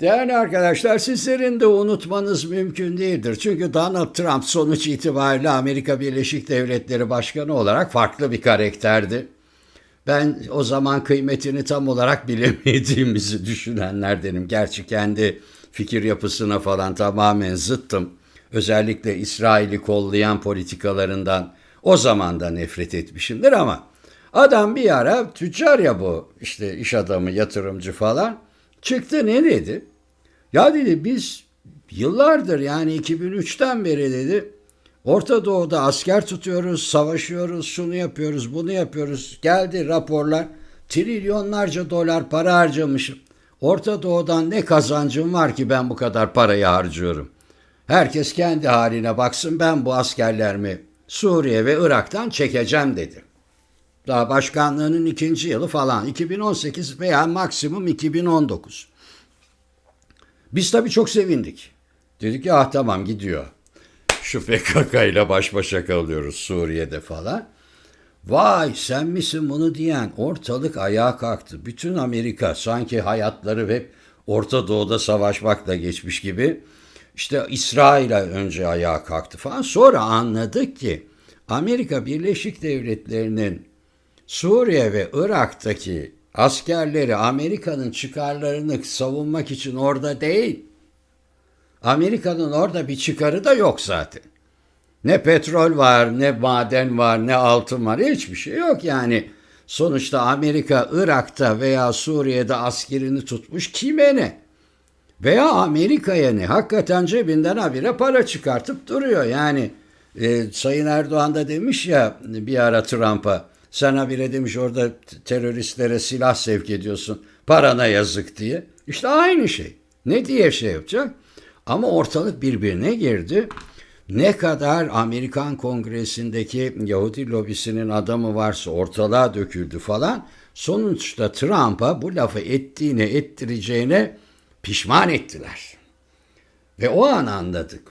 Değerli arkadaşlar sizlerin de unutmanız mümkün değildir. Çünkü Donald Trump sonuç itibariyle Amerika Birleşik Devletleri Başkanı olarak farklı bir karakterdi. Ben o zaman kıymetini tam olarak bilemediğimizi düşünenlerdenim. Gerçi kendi fikir yapısına falan tamamen zıttım. Özellikle İsrail'i kollayan politikalarından o zaman da nefret etmişimdir ama adam bir ara tüccar ya bu işte iş adamı, yatırımcı falan çıktı ne dedi? Ya dedi biz yıllardır yani 2003'ten beri dedi Orta Doğu'da asker tutuyoruz, savaşıyoruz, şunu yapıyoruz, bunu yapıyoruz. Geldi raporlar. Trilyonlarca dolar para harcamışım. Orta Doğu'dan ne kazancım var ki ben bu kadar parayı harcıyorum? Herkes kendi haline baksın ben bu askerlerimi Suriye ve Irak'tan çekeceğim dedi. Daha başkanlığının ikinci yılı falan 2018 veya maksimum 2019. Biz tabii çok sevindik. Dedik ki ah tamam gidiyor. Şu PKK ile baş başa kalıyoruz Suriye'de falan. Vay sen misin bunu diyen ortalık ayağa kalktı. Bütün Amerika sanki hayatları hep Orta Doğu'da savaşmakla geçmiş gibi. İşte İsrail'e önce ayağa kalktı falan. Sonra anladık ki Amerika Birleşik Devletleri'nin Suriye ve Irak'taki askerleri Amerika'nın çıkarlarını savunmak için orada değil. Amerika'nın orada bir çıkarı da yok zaten. Ne petrol var, ne maden var, ne altın var, hiçbir şey yok yani. Sonuçta Amerika Irak'ta veya Suriye'de askerini tutmuş kime ne? Veya Amerika'ya ne? Hakikaten cebinden habire para çıkartıp duruyor. Yani e, Sayın Erdoğan da demiş ya bir ara Trump'a sen habire demiş orada teröristlere silah sevk ediyorsun. Parana yazık diye. İşte aynı şey. Ne diye şey yapacak? Ama ortalık birbirine girdi. Ne kadar Amerikan Kongresi'ndeki Yahudi lobisinin adamı varsa ortalığa döküldü falan. Sonuçta Trump'a bu lafı ettiğine ettireceğine pişman ettiler. Ve o an anladık.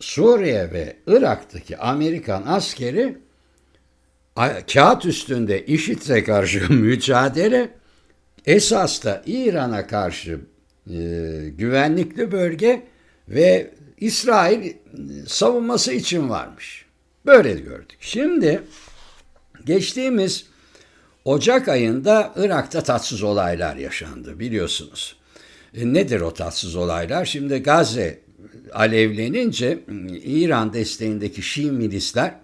Suriye ve Irak'taki Amerikan askeri kağıt üstünde IŞİD'e karşı mücadele esas da İran'a karşı e, güvenlikli bölge ve İsrail savunması için varmış. Böyle gördük. Şimdi geçtiğimiz Ocak ayında Irak'ta tatsız olaylar yaşandı biliyorsunuz. E, nedir o tatsız olaylar? Şimdi Gazze alevlenince İran desteğindeki Şii milisler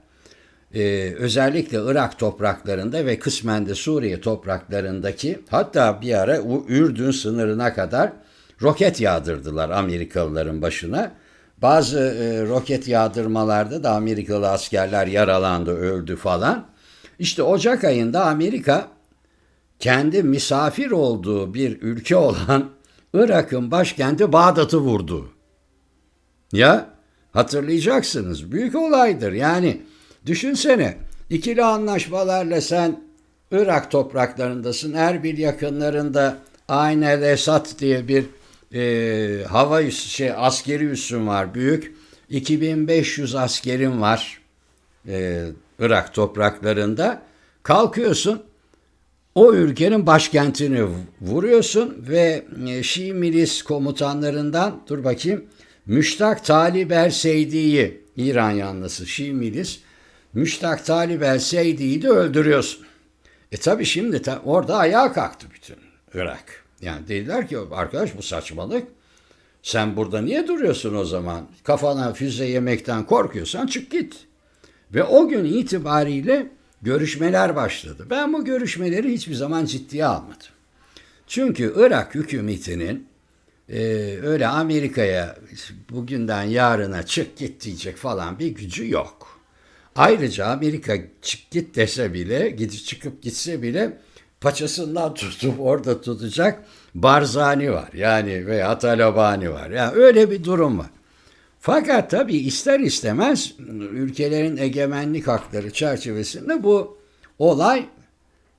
e, özellikle Irak topraklarında ve kısmen de Suriye topraklarındaki hatta bir ara Ürdün sınırına kadar roket yağdırdılar Amerikalıların başına. Bazı e, roket yağdırmalarda da Amerikalı askerler yaralandı, öldü falan. İşte Ocak ayında Amerika kendi misafir olduğu bir ülke olan Irak'ın başkenti Bağdat'ı vurdu. Ya hatırlayacaksınız büyük olaydır yani düşünsene ikili anlaşmalarla sen Irak topraklarındasın Erbil yakınlarında Ayn el diye bir e, hava üssü, şey, askeri üssün var büyük. 2500 askerim var e, Irak topraklarında. Kalkıyorsun o ülkenin başkentini vuruyorsun ve e, Şii milis komutanlarından dur bakayım Müştak Talib el Seydi'yi İran yanlısı Şii milis Müştak Talib el Seydi'yi de öldürüyorsun. E tabi şimdi ta, orada ayağa kalktı bütün Irak. Yani dediler ki arkadaş bu saçmalık. Sen burada niye duruyorsun o zaman? Kafana füze yemekten korkuyorsan çık git. Ve o gün itibariyle görüşmeler başladı. Ben bu görüşmeleri hiçbir zaman ciddiye almadım. Çünkü Irak hükümetinin e, öyle Amerika'ya bugünden yarına çık git diyecek falan bir gücü yok. Ayrıca Amerika çık git dese bile, gidip çıkıp gitse bile paçasından tutup orada tutacak Barzani var yani veya Talabani var. Yani öyle bir durum var. Fakat tabii ister istemez ülkelerin egemenlik hakları çerçevesinde bu olay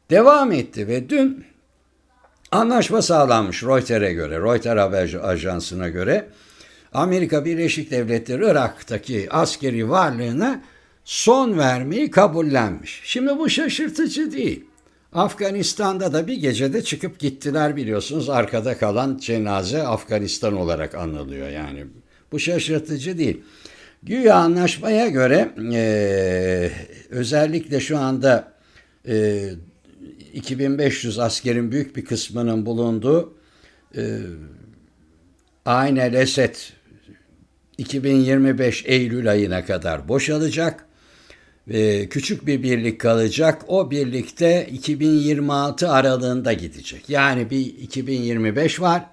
devam etti ve dün anlaşma sağlanmış Reuters'e göre, Reuters haber ajansına göre Amerika Birleşik Devletleri Irak'taki askeri varlığına son vermeyi kabullenmiş. Şimdi bu şaşırtıcı değil. Afganistan'da da bir gecede çıkıp gittiler biliyorsunuz. Arkada kalan cenaze Afganistan olarak anılıyor. Yani bu şaşırtıcı değil. Güya anlaşmaya göre e, özellikle şu anda e, 2500 askerin büyük bir kısmının bulunduğu e, Ayn Esed 2025 Eylül ayına kadar boşalacak. E, küçük bir birlik kalacak. O birlikte 2026 aralığında gidecek. Yani bir 2025 var.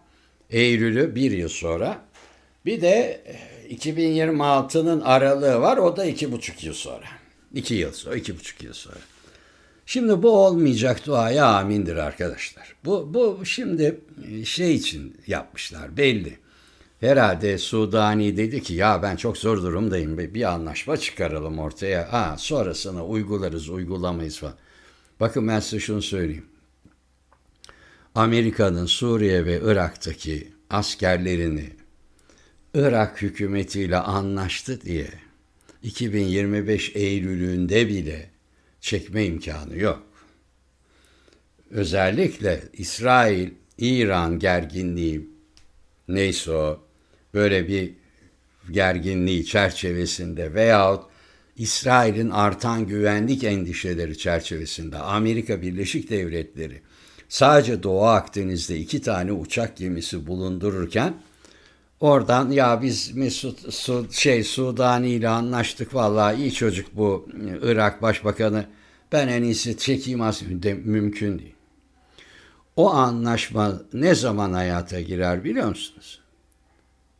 Eylül'ü bir yıl sonra. Bir de 2026'nın aralığı var. O da iki buçuk yıl sonra. İki yıl sonra, iki buçuk yıl sonra. Şimdi bu olmayacak duaya amindir arkadaşlar. Bu, bu şimdi şey için yapmışlar belli. Herhalde Sudani dedi ki ya ben çok zor durumdayım bir anlaşma çıkaralım ortaya. Ha, sonrasını uygularız uygulamayız falan. Bakın ben size şunu söyleyeyim. Amerika'nın Suriye ve Irak'taki askerlerini Irak hükümetiyle anlaştı diye 2025 Eylül'ünde bile çekme imkanı yok. Özellikle İsrail, İran gerginliği neyse o böyle bir gerginliği çerçevesinde veyahut İsrail'in artan güvenlik endişeleri çerçevesinde Amerika Birleşik Devletleri sadece Doğu Akdeniz'de iki tane uçak gemisi bulundururken oradan ya biz Mesut Su, şey Sudani ile anlaştık vallahi iyi çocuk bu Irak Başbakanı ben en iyisi çekeyim de mümkün değil. O anlaşma ne zaman hayata girer biliyor musunuz?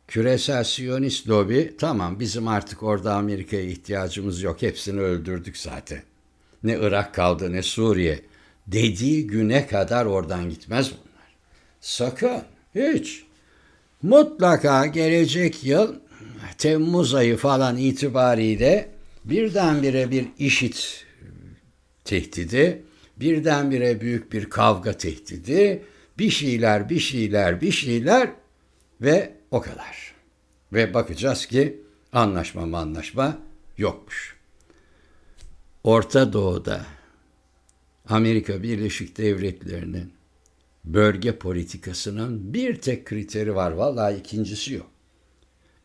Küresel Siyonist lobi tamam bizim artık orada Amerika'ya ihtiyacımız yok hepsini öldürdük zaten. Ne Irak kaldı ne Suriye dediği güne kadar oradan gitmez bunlar. Sakın hiç. Mutlaka gelecek yıl Temmuz ayı falan itibariyle birdenbire bir işit tehdidi, birdenbire büyük bir kavga tehdidi, bir şeyler, bir şeyler, bir şeyler ve o kadar. Ve bakacağız ki anlaşma anlaşma yokmuş. Orta Doğu'da Amerika Birleşik Devletleri'nin bölge politikasının bir tek kriteri var. Vallahi ikincisi yok.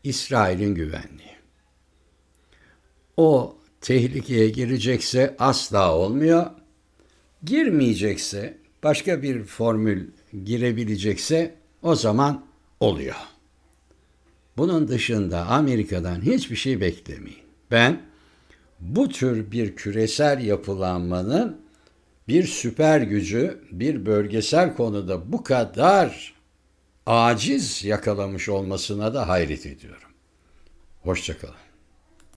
İsrail'in güvenliği. O tehlikeye girecekse asla olmuyor. Girmeyecekse, başka bir formül girebilecekse o zaman oluyor. Bunun dışında Amerika'dan hiçbir şey beklemeyin. Ben bu tür bir küresel yapılanmanın bir süper gücü bir bölgesel konuda bu kadar aciz yakalamış olmasına da hayret ediyorum. Hoşçakalın.